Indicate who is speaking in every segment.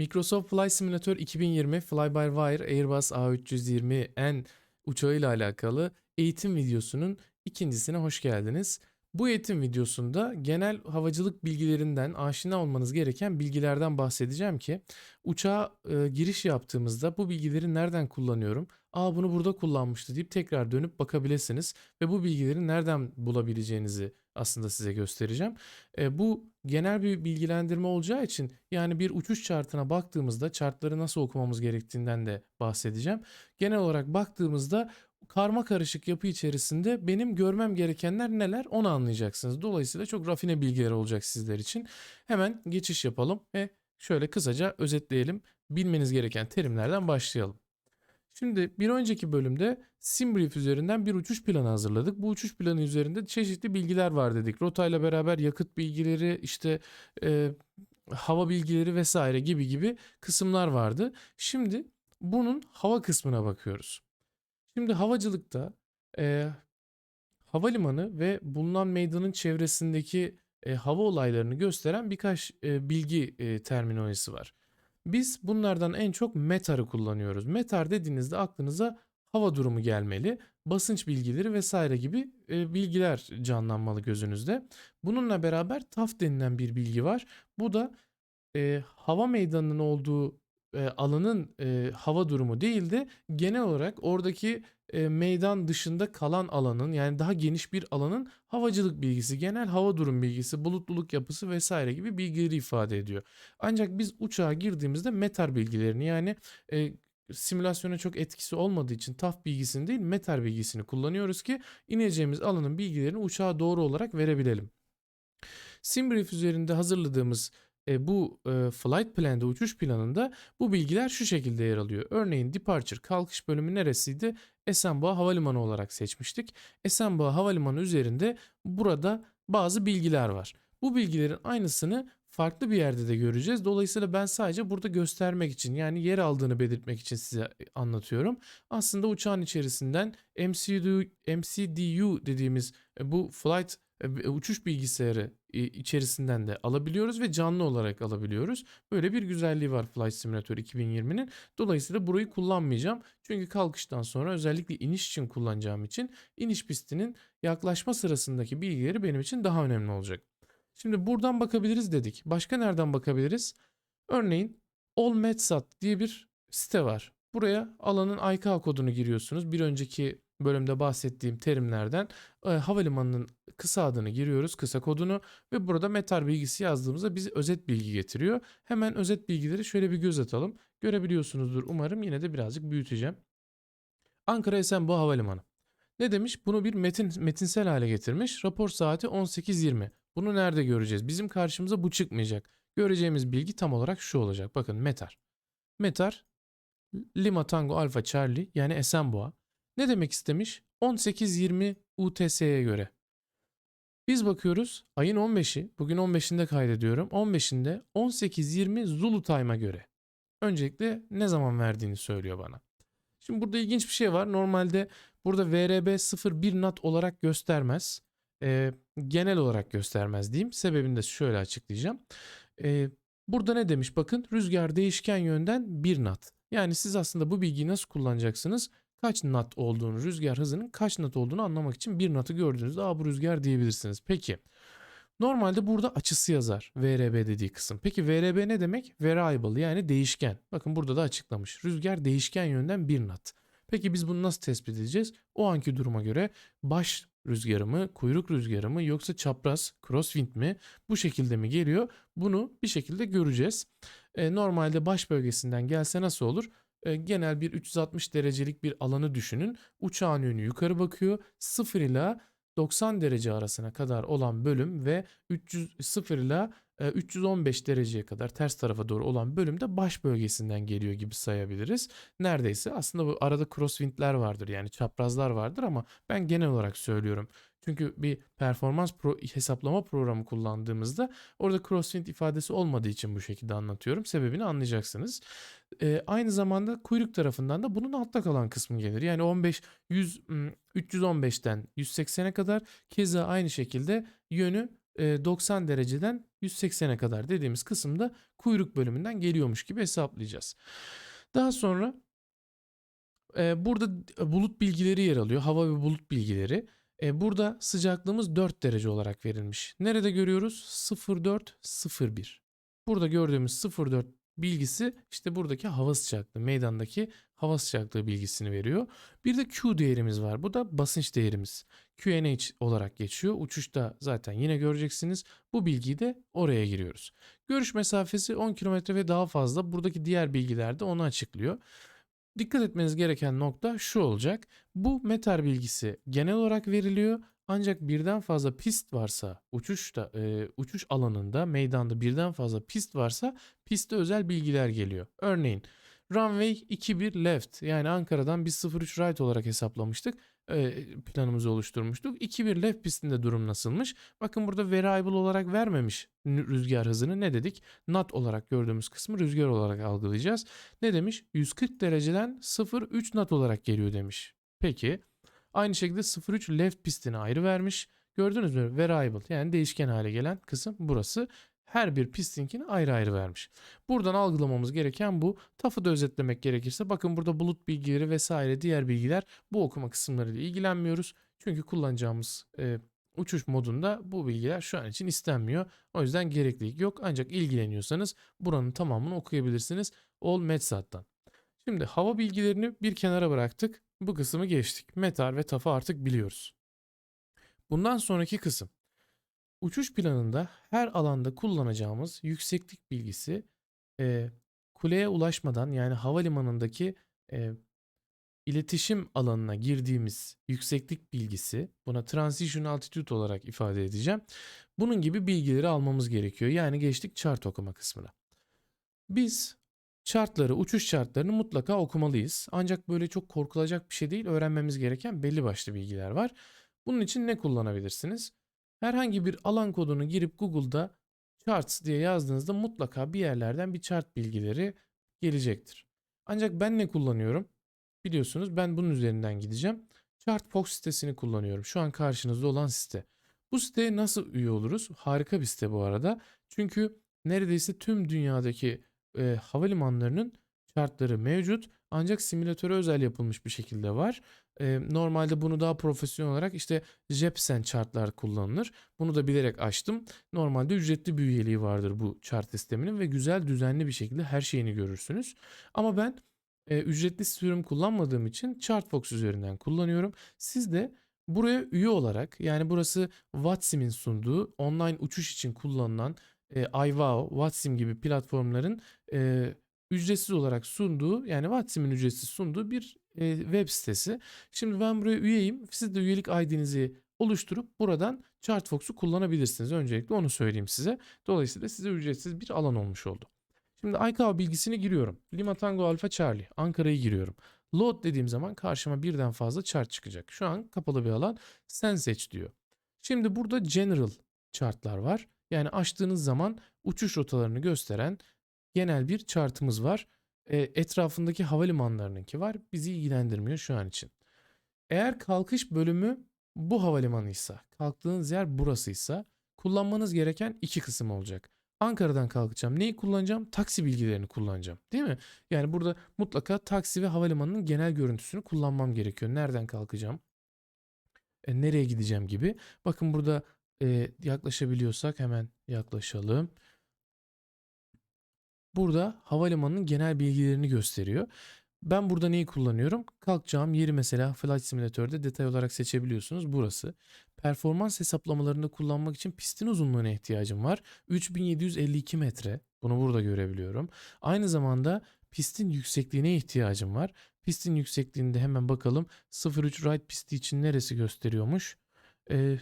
Speaker 1: Microsoft Flight Simulator 2020 Fly-by-Wire Airbus A320N uçağıyla alakalı eğitim videosunun ikincisine hoş geldiniz. Bu eğitim videosunda genel havacılık bilgilerinden aşina olmanız gereken bilgilerden bahsedeceğim ki uçağa e, giriş yaptığımızda bu bilgileri nereden kullanıyorum? Aa bunu burada kullanmıştı deyip tekrar dönüp bakabilirsiniz ve bu bilgileri nereden bulabileceğinizi aslında size göstereceğim. E, bu genel bir bilgilendirme olacağı için yani bir uçuş chartına baktığımızda chartları nasıl okumamız gerektiğinden de bahsedeceğim. Genel olarak baktığımızda karma karışık yapı içerisinde benim görmem gerekenler neler onu anlayacaksınız. Dolayısıyla çok rafine bilgiler olacak sizler için. Hemen geçiş yapalım ve şöyle kısaca özetleyelim. Bilmeniz gereken terimlerden başlayalım. Şimdi bir önceki bölümde SimBrief üzerinden bir uçuş planı hazırladık. Bu uçuş planı üzerinde çeşitli bilgiler var dedik. Rotayla beraber yakıt bilgileri, işte e, hava bilgileri vesaire gibi gibi kısımlar vardı. Şimdi bunun hava kısmına bakıyoruz. Şimdi havacılıkta e, havalimanı ve bulunan meydanın çevresindeki e, hava olaylarını gösteren birkaç e, bilgi e, terminolojisi var. Biz bunlardan en çok METAR'ı kullanıyoruz. METAR dediğinizde aklınıza hava durumu gelmeli, basınç bilgileri vesaire gibi e, bilgiler canlanmalı gözünüzde. Bununla beraber TAF denilen bir bilgi var. Bu da e, hava meydanının olduğu e, alanın e, hava durumu değil de genel olarak oradaki e, meydan dışında kalan alanın yani daha geniş bir alanın havacılık bilgisi, genel hava durum bilgisi, bulutluluk yapısı vesaire gibi bilgileri ifade ediyor. Ancak biz uçağa girdiğimizde metar bilgilerini yani e, simülasyona çok etkisi olmadığı için TAF bilgisini değil metar bilgisini kullanıyoruz ki ineceğimiz alanın bilgilerini uçağa doğru olarak verebilelim. SimBrief üzerinde hazırladığımız e, bu e, flight plan'da uçuş planında bu bilgiler şu şekilde yer alıyor. Örneğin departure kalkış bölümü neresiydi? Esenboğa Havalimanı olarak seçmiştik. Esenboğa Havalimanı üzerinde burada bazı bilgiler var. Bu bilgilerin aynısını farklı bir yerde de göreceğiz. Dolayısıyla ben sadece burada göstermek için yani yer aldığını belirtmek için size anlatıyorum. Aslında uçağın içerisinden MCDU, MCDU dediğimiz e, bu flight e, uçuş bilgisayarı e, içerisinden de alabiliyoruz ve canlı olarak alabiliyoruz. Böyle bir güzelliği var Flight Simulator 2020'nin. Dolayısıyla burayı kullanmayacağım. Çünkü kalkıştan sonra özellikle iniş için kullanacağım için iniş pistinin yaklaşma sırasındaki bilgileri benim için daha önemli olacak. Şimdi buradan bakabiliriz dedik. Başka nereden bakabiliriz? Örneğin AllMetsat diye bir site var. Buraya alanın IK kodunu giriyorsunuz. Bir önceki bölümde bahsettiğim terimlerden e, havalimanının kısa adını giriyoruz, kısa kodunu ve burada metar bilgisi yazdığımızda bize özet bilgi getiriyor. Hemen özet bilgileri şöyle bir göz atalım. Görebiliyorsunuzdur umarım yine de birazcık büyüteceğim. Ankara Esenboğa Havalimanı. Ne demiş? Bunu bir metin metinsel hale getirmiş. Rapor saati 18.20. Bunu nerede göreceğiz? Bizim karşımıza bu çıkmayacak. Göreceğimiz bilgi tam olarak şu olacak. Bakın Metar. Metar Lima Tango Alfa Charlie yani Esenboğa. Ne demek istemiş? 18-20 UTS'ye göre. Biz bakıyoruz ayın 15'i, bugün 15'inde kaydediyorum. 15'inde 18-20 Zulu Time'a göre. Öncelikle ne zaman verdiğini söylüyor bana. Şimdi burada ilginç bir şey var. Normalde burada VRB 01 nat olarak göstermez. Ee, genel olarak göstermez diyeyim. Sebebini de şöyle açıklayacağım. Ee, burada ne demiş? Bakın rüzgar değişken yönden 1 nat. Yani siz aslında bu bilgiyi nasıl kullanacaksınız? Kaç knot olduğunu, rüzgar hızının kaç knot olduğunu anlamak için bir knot'u gördüğünüzde Aa, bu rüzgar diyebilirsiniz. Peki normalde burada açısı yazar VRB dediği kısım. Peki VRB ne demek? Variable yani değişken. Bakın burada da açıklamış. Rüzgar değişken yönden bir knot. Peki biz bunu nasıl tespit edeceğiz? O anki duruma göre baş rüzgarı mı, kuyruk rüzgarı mı yoksa çapraz crosswind mi bu şekilde mi geliyor? Bunu bir şekilde göreceğiz. E, normalde baş bölgesinden gelse nasıl olur? Genel bir 360 derecelik bir alanı düşünün. Uçağın yönü yukarı bakıyor. 0 ile 90 derece arasına kadar olan bölüm ve 300 0 ile 315 dereceye kadar ters tarafa doğru olan bölümde baş bölgesinden geliyor gibi sayabiliriz. Neredeyse aslında bu arada crosswindler vardır yani çaprazlar vardır ama ben genel olarak söylüyorum. Çünkü bir performans pro hesaplama programı kullandığımızda orada crosswind ifadesi olmadığı için bu şekilde anlatıyorum. Sebebini anlayacaksınız. Ee, aynı zamanda kuyruk tarafından da bunun altta kalan kısmı gelir. Yani 15 100 315'ten 180'e kadar keza aynı şekilde yönü 90 dereceden 180'e kadar dediğimiz kısımda kuyruk bölümünden geliyormuş gibi hesaplayacağız. Daha sonra e, burada bulut bilgileri yer alıyor. Hava ve bulut bilgileri. E, burada sıcaklığımız 4 derece olarak verilmiş. Nerede görüyoruz? 0401. Burada gördüğümüz 04 bilgisi işte buradaki hava sıcaklığı, meydandaki hava sıcaklığı bilgisini veriyor. Bir de Q değerimiz var. Bu da basınç değerimiz. QNH olarak geçiyor. Uçuşta zaten yine göreceksiniz. Bu bilgiyi de oraya giriyoruz. Görüş mesafesi 10 kilometre ve daha fazla. Buradaki diğer bilgiler de onu açıklıyor. Dikkat etmeniz gereken nokta şu olacak. Bu metar bilgisi genel olarak veriliyor. Ancak birden fazla pist varsa uçuşta e, uçuş alanında meydanda birden fazla pist varsa pistte özel bilgiler geliyor. Örneğin runway 21 left yani Ankara'dan biz 03 right olarak hesaplamıştık. Planımızı oluşturmuştuk. 21 left pistinde durum nasılmış? Bakın burada variable olarak vermemiş rüzgar hızını ne dedik? Not olarak gördüğümüz kısmı rüzgar olarak algılayacağız. Ne demiş? 140 dereceden 0.3 knot olarak geliyor demiş. Peki Aynı şekilde 0.3 left pistini ayrı vermiş. Gördünüz mü? Variable yani değişken hale gelen kısım burası. Her bir pistinkini ayrı ayrı vermiş. Buradan algılamamız gereken bu. TAF'ı da özetlemek gerekirse bakın burada bulut bilgileri vesaire diğer bilgiler bu okuma kısımlarıyla ilgilenmiyoruz. Çünkü kullanacağımız e, uçuş modunda bu bilgiler şu an için istenmiyor. O yüzden gereklilik yok. Ancak ilgileniyorsanız buranın tamamını okuyabilirsiniz. All Metsat'tan. Şimdi hava bilgilerini bir kenara bıraktık. Bu kısmı geçtik. Metar ve TAF'ı artık biliyoruz. Bundan sonraki kısım. Uçuş planında her alanda kullanacağımız yükseklik bilgisi e, kuleye ulaşmadan yani havalimanındaki e, iletişim alanına girdiğimiz yükseklik bilgisi buna transition altitude olarak ifade edeceğim. Bunun gibi bilgileri almamız gerekiyor. Yani geçtik chart okuma kısmına. Biz Chartları, uçuş şartlarını mutlaka okumalıyız. Ancak böyle çok korkulacak bir şey değil. Öğrenmemiz gereken belli başlı bilgiler var. Bunun için ne kullanabilirsiniz? Herhangi bir alan kodunu girip Google'da charts diye yazdığınızda mutlaka bir yerlerden bir chart bilgileri gelecektir. Ancak ben ne kullanıyorum? Biliyorsunuz ben bunun üzerinden gideceğim. Chartbox sitesini kullanıyorum. Şu an karşınızda olan site. Bu siteye nasıl üye oluruz? Harika bir site bu arada. Çünkü neredeyse tüm dünyadaki e, havalimanlarının chartları mevcut. Ancak simülatöre özel yapılmış bir şekilde var. E, normalde bunu daha profesyonel olarak işte Jepsen chartlar kullanılır. Bunu da bilerek açtım. Normalde ücretli bir üyeliği vardır bu chart sisteminin ve güzel düzenli bir şekilde her şeyini görürsünüz. Ama ben e, ücretli sürüm kullanmadığım için Chartbox üzerinden kullanıyorum. Siz de buraya üye olarak yani burası Watsim'in sunduğu online uçuş için kullanılan e, iVow, Watsim gibi platformların e, ücretsiz olarak sunduğu yani Watsim'in ücretsiz sunduğu bir e, web sitesi. Şimdi ben buraya üyeyim. Siz de üyelik ID'nizi oluşturup buradan Chartfox'u kullanabilirsiniz. Öncelikle onu söyleyeyim size. Dolayısıyla size ücretsiz bir alan olmuş oldu. Şimdi ICAO bilgisini giriyorum. Lima Tango Alpha Charlie. Ankara'yı giriyorum. Load dediğim zaman karşıma birden fazla chart çıkacak. Şu an kapalı bir alan. Sen seç diyor. Şimdi burada general chartlar var. Yani açtığınız zaman uçuş rotalarını gösteren genel bir chartımız var. E, etrafındaki havalimanlarınınki var. Bizi ilgilendirmiyor şu an için. Eğer kalkış bölümü bu havalimanıysa, kalktığınız yer burasıysa kullanmanız gereken iki kısım olacak. Ankara'dan kalkacağım. Neyi kullanacağım? Taksi bilgilerini kullanacağım. Değil mi? Yani burada mutlaka taksi ve havalimanının genel görüntüsünü kullanmam gerekiyor. Nereden kalkacağım? E, nereye gideceğim gibi. Bakın burada e, yaklaşabiliyorsak hemen yaklaşalım. Burada havalimanının genel bilgilerini gösteriyor. Ben burada neyi kullanıyorum? Kalkacağım yeri mesela Flight Simulator'da detay olarak seçebiliyorsunuz. Burası. Performans hesaplamalarında kullanmak için pistin uzunluğuna ihtiyacım var. 3752 metre. Bunu burada görebiliyorum. Aynı zamanda pistin yüksekliğine ihtiyacım var. Pistin yüksekliğinde hemen bakalım 03 right pisti için neresi gösteriyormuş? Ee,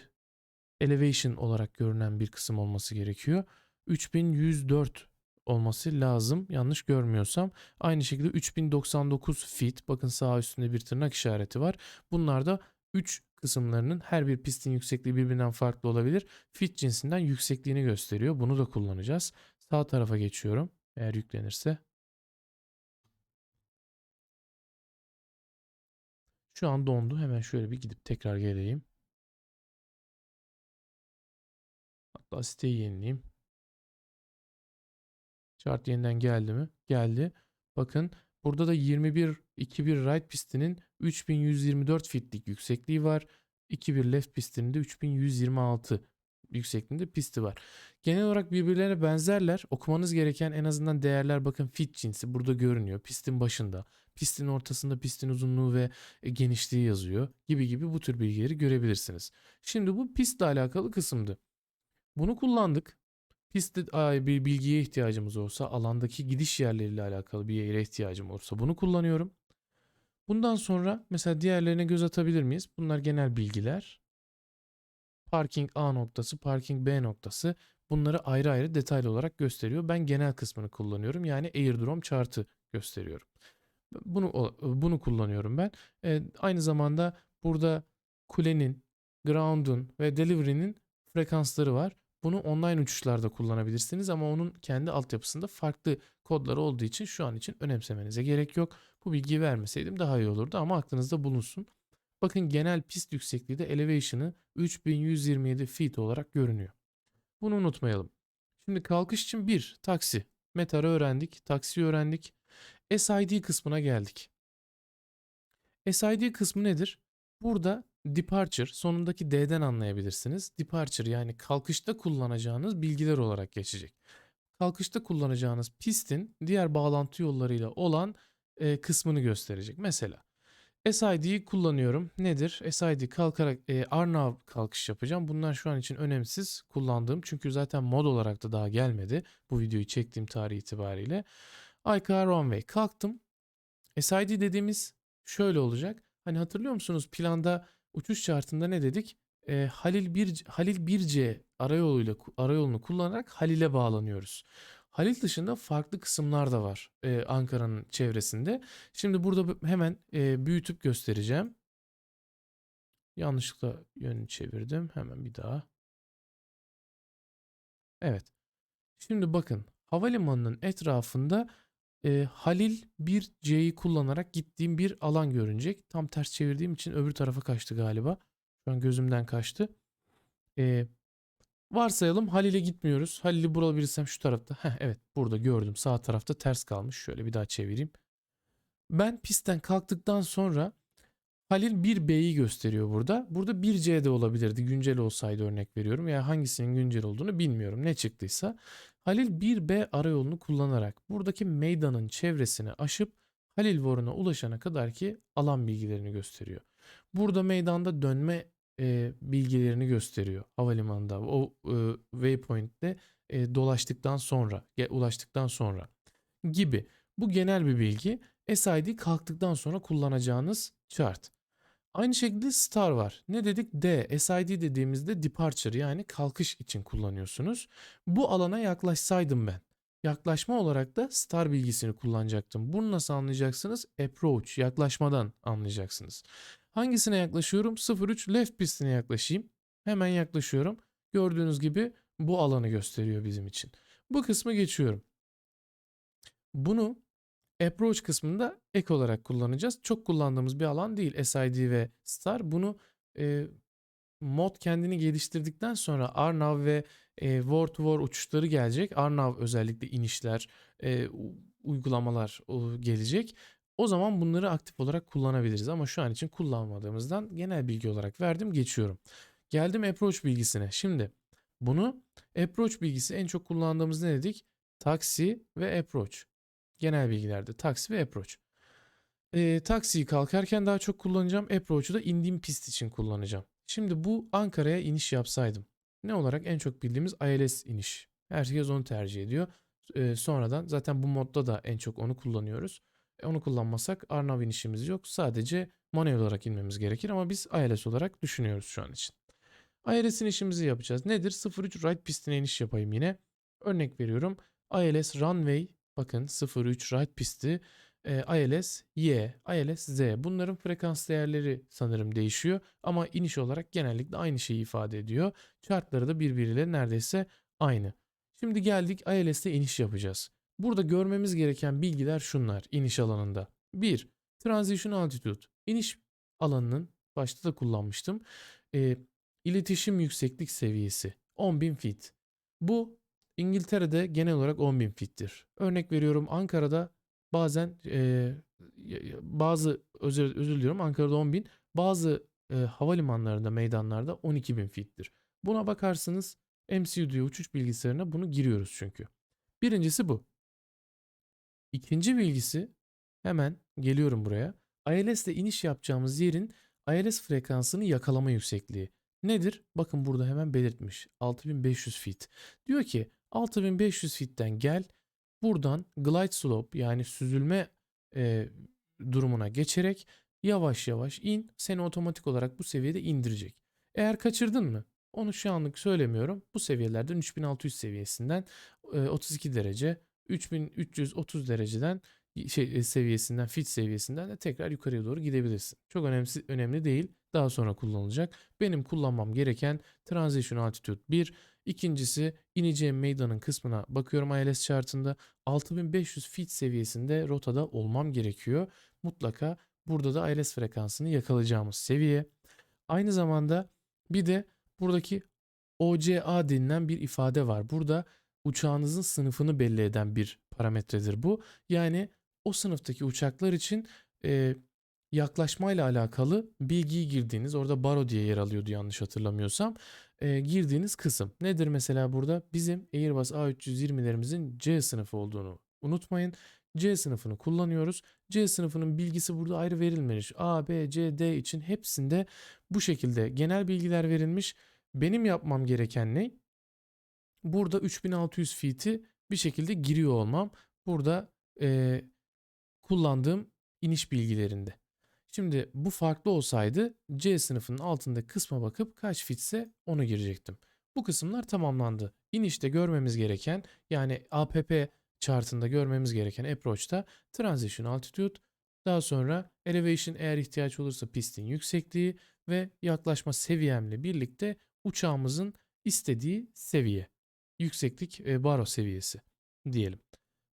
Speaker 1: elevation olarak görünen bir kısım olması gerekiyor. 3104 olması lazım yanlış görmüyorsam. Aynı şekilde 3099 feet bakın sağ üstünde bir tırnak işareti var. Bunlar da 3 kısımlarının her bir pistin yüksekliği birbirinden farklı olabilir. Feet cinsinden yüksekliğini gösteriyor. Bunu da kullanacağız. Sağ tarafa geçiyorum eğer yüklenirse. Şu an dondu. Hemen şöyle bir gidip tekrar geleyim. Hatta siteyi yenileyim. Chart yeniden geldi mi? Geldi. Bakın burada da 21 21 right pistinin 3124 fitlik yüksekliği var. 21 left pistinin de 3126 yüksekliğinde pisti var. Genel olarak birbirlerine benzerler. Okumanız gereken en azından değerler bakın fit cinsi burada görünüyor. Pistin başında, pistin ortasında pistin uzunluğu ve e, genişliği yazıyor gibi gibi bu tür bilgileri görebilirsiniz. Şimdi bu pistle alakalı kısımdı. Bunu kullandık. Pistte bir bilgiye ihtiyacımız olsa, alandaki gidiş yerleriyle alakalı bir yere ihtiyacım olursa bunu kullanıyorum. Bundan sonra mesela diğerlerine göz atabilir miyiz? Bunlar genel bilgiler. Parking A noktası, parking B noktası bunları ayrı ayrı detaylı olarak gösteriyor. Ben genel kısmını kullanıyorum. Yani airdrome chart'ı gösteriyorum. Bunu bunu kullanıyorum ben. E, aynı zamanda burada kulenin, ground'un ve delivery'nin frekansları var. Bunu online uçuşlarda kullanabilirsiniz ama onun kendi altyapısında farklı kodları olduğu için şu an için önemsemenize gerek yok. Bu bilgiyi vermeseydim daha iyi olurdu ama aklınızda bulunsun. Bakın genel pist yüksekliği de elevation'ı 3127 feet olarak görünüyor. Bunu unutmayalım. Şimdi kalkış için bir taksi. Metar'ı öğrendik, taksi öğrendik. SID kısmına geldik. SID kısmı nedir? Burada departure sonundaki D'den anlayabilirsiniz. Departure yani kalkışta kullanacağınız bilgiler olarak geçecek. Kalkışta kullanacağınız pistin diğer bağlantı yollarıyla olan e, kısmını gösterecek. Mesela SID'yi kullanıyorum. Nedir? SID kalkarak e, Arnav kalkış yapacağım. Bunlar şu an için önemsiz kullandığım. Çünkü zaten mod olarak da daha gelmedi. Bu videoyu çektiğim tarih itibariyle. IKR Runway kalktım. SID dediğimiz şöyle olacak. Hani hatırlıyor musunuz planda uçuş şartında ne dedik? E, Halil 1 Halil 1C arayoluyla arayolunu kullanarak Halil'e bağlanıyoruz. Halil dışında farklı kısımlar da var e, Ankara'nın çevresinde. Şimdi burada hemen e, büyütüp göstereceğim. Yanlışlıkla yönünü çevirdim. Hemen bir daha. Evet. Şimdi bakın havalimanının etrafında e, Halil 1C'yi kullanarak gittiğim bir alan görünecek. Tam ters çevirdiğim için öbür tarafa kaçtı galiba. Şu an gözümden kaçtı. E, varsayalım Halil'e gitmiyoruz. Halil'i bulabilirsem şu tarafta. Heh, evet burada gördüm. Sağ tarafta ters kalmış. Şöyle bir daha çevireyim. Ben pistten kalktıktan sonra Halil 1B'yi gösteriyor burada. Burada 1C de olabilirdi. Güncel olsaydı örnek veriyorum. Ya yani hangisinin güncel olduğunu bilmiyorum. Ne çıktıysa. Halil 1B arayolunu kullanarak buradaki meydanın çevresini aşıp Halil Vorun'a ulaşana kadar ki alan bilgilerini gösteriyor. Burada meydanda dönme e, bilgilerini gösteriyor havalimanında. O e, waypoint'te e, dolaştıktan sonra, ulaştıktan sonra gibi. Bu genel bir bilgi. SID kalktıktan sonra kullanacağınız chart. Aynı şekilde star var. Ne dedik? D. SID dediğimizde departure yani kalkış için kullanıyorsunuz. Bu alana yaklaşsaydım ben. Yaklaşma olarak da star bilgisini kullanacaktım. Bunu nasıl anlayacaksınız? Approach, yaklaşmadan anlayacaksınız. Hangisine yaklaşıyorum? 03 left pistine yaklaşayım. Hemen yaklaşıyorum. Gördüğünüz gibi bu alanı gösteriyor bizim için. Bu kısmı geçiyorum. Bunu approach kısmında ek olarak kullanacağız. Çok kullandığımız bir alan değil SID ve Star. Bunu e, mod kendini geliştirdikten sonra Arnav ve e, War to War uçuşları gelecek. Arnav özellikle inişler, e, uygulamalar o, gelecek. O zaman bunları aktif olarak kullanabiliriz ama şu an için kullanmadığımızdan genel bilgi olarak verdim geçiyorum. Geldim approach bilgisine. Şimdi bunu approach bilgisi en çok kullandığımız ne dedik? Taksi ve approach. Genel bilgilerde taksi ve approach. E, taksiyi kalkarken daha çok kullanacağım. Approach'u da indiğim pist için kullanacağım. Şimdi bu Ankara'ya iniş yapsaydım. Ne olarak en çok bildiğimiz ILS iniş. Herkes onu tercih ediyor. E, sonradan zaten bu modda da en çok onu kullanıyoruz. E, onu kullanmasak Arnav inişimiz yok. Sadece manuel olarak inmemiz gerekir ama biz ILS olarak düşünüyoruz şu an için. ILS inişimizi yapacağız. Nedir? 03 right pistine iniş yapayım yine. Örnek veriyorum. ILS runway bakın 03 right pisti e, ILS Y, ILS Z. Bunların frekans değerleri sanırım değişiyor ama iniş olarak genellikle aynı şeyi ifade ediyor. Chartları da birbiriyle neredeyse aynı. Şimdi geldik ILS'te iniş yapacağız. Burada görmemiz gereken bilgiler şunlar iniş alanında. 1. Transition Altitude. İniş alanının başta da kullanmıştım. E, iletişim yükseklik seviyesi 10.000 feet. Bu İngiltere'de genel olarak 10.000 feet'tir. Örnek veriyorum Ankara'da bazen ya- bazı özür, özür diliyorum Ankara'da 10.000 bazı eee, havalimanlarında meydanlarda 12.000 feet'tir. Buna bakarsınız MCU uçuş bilgisayarına bunu giriyoruz çünkü. Birincisi bu. İkinci bilgisi hemen geliyorum buraya. ILS ile iniş yapacağımız yerin ILS frekansını yakalama yüksekliği. Nedir? Bakın burada hemen belirtmiş. 6500 feet. Diyor ki 6500 feet'ten gel. Buradan glide slope yani süzülme e, durumuna geçerek yavaş yavaş in. Seni otomatik olarak bu seviyede indirecek. Eğer kaçırdın mı? Onu şu anlık söylemiyorum. Bu seviyelerden 3600 seviyesinden e, 32 derece 3330 dereceden şey e, seviyesinden, fit seviyesinden de tekrar yukarıya doğru gidebilirsin. Çok önemli önemli değil. Daha sonra kullanılacak. Benim kullanmam gereken Transition Altitude 1. İkincisi ineceğim meydanın kısmına bakıyorum ILS chartında 6500 fit seviyesinde rotada olmam gerekiyor. Mutlaka burada da ILS frekansını yakalayacağımız seviye. Aynı zamanda bir de buradaki OCA denilen bir ifade var. Burada uçağınızın sınıfını belli eden bir parametredir bu. Yani o sınıftaki uçaklar için e, yaklaşmayla alakalı bilgiyi girdiğiniz, orada baro diye yer alıyordu yanlış hatırlamıyorsam, e, girdiğiniz kısım. Nedir mesela burada? Bizim Airbus A320'lerimizin C sınıfı olduğunu unutmayın. C sınıfını kullanıyoruz. C sınıfının bilgisi burada ayrı verilmemiş. A, B, C, D için hepsinde bu şekilde genel bilgiler verilmiş. Benim yapmam gereken ne? Burada 3600 feet'i bir şekilde giriyor olmam. Burada e, kullandığım iniş bilgilerinde. Şimdi bu farklı olsaydı C sınıfının altındaki kısma bakıp kaç fitse onu girecektim. Bu kısımlar tamamlandı. İnişte görmemiz gereken yani APP chartında görmemiz gereken approach'ta transition altitude, daha sonra elevation eğer ihtiyaç olursa pistin yüksekliği ve yaklaşma seviyemle birlikte uçağımızın istediği seviye. Yükseklik baro seviyesi diyelim.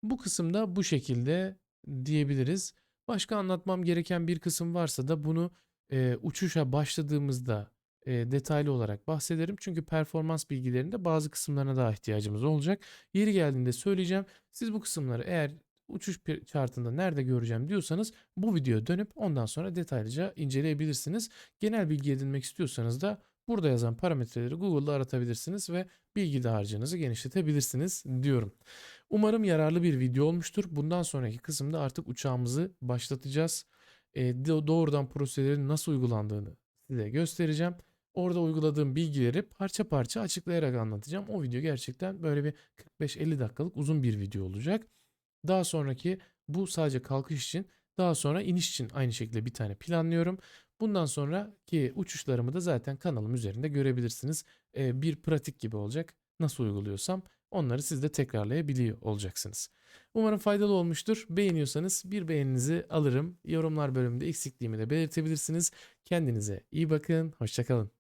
Speaker 1: Bu kısımda bu şekilde diyebiliriz. Başka anlatmam gereken bir kısım varsa da bunu e, uçuşa başladığımızda e, detaylı olarak bahsederim. Çünkü performans bilgilerinde bazı kısımlarına daha ihtiyacımız olacak. Yeri geldiğinde söyleyeceğim. Siz bu kısımları eğer uçuş chartında nerede göreceğim diyorsanız bu videoya dönüp ondan sonra detaylıca inceleyebilirsiniz. Genel bilgi edinmek istiyorsanız da burada yazan parametreleri Google'da aratabilirsiniz ve bilgi dağarcığınızı genişletebilirsiniz diyorum. Umarım yararlı bir video olmuştur. Bundan sonraki kısımda artık uçağımızı başlatacağız. E, do- doğrudan prosedürün nasıl uygulandığını size göstereceğim. Orada uyguladığım bilgileri parça parça açıklayarak anlatacağım. O video gerçekten böyle bir 45-50 dakikalık uzun bir video olacak. Daha sonraki bu sadece kalkış için daha sonra iniş için aynı şekilde bir tane planlıyorum. Bundan sonraki uçuşlarımı da zaten kanalım üzerinde görebilirsiniz. Ee, bir pratik gibi olacak. Nasıl uyguluyorsam onları siz de tekrarlayabiliyor olacaksınız. Umarım faydalı olmuştur. Beğeniyorsanız bir beğeninizi alırım. Yorumlar bölümünde eksikliğimi de belirtebilirsiniz. Kendinize iyi bakın. Hoşçakalın.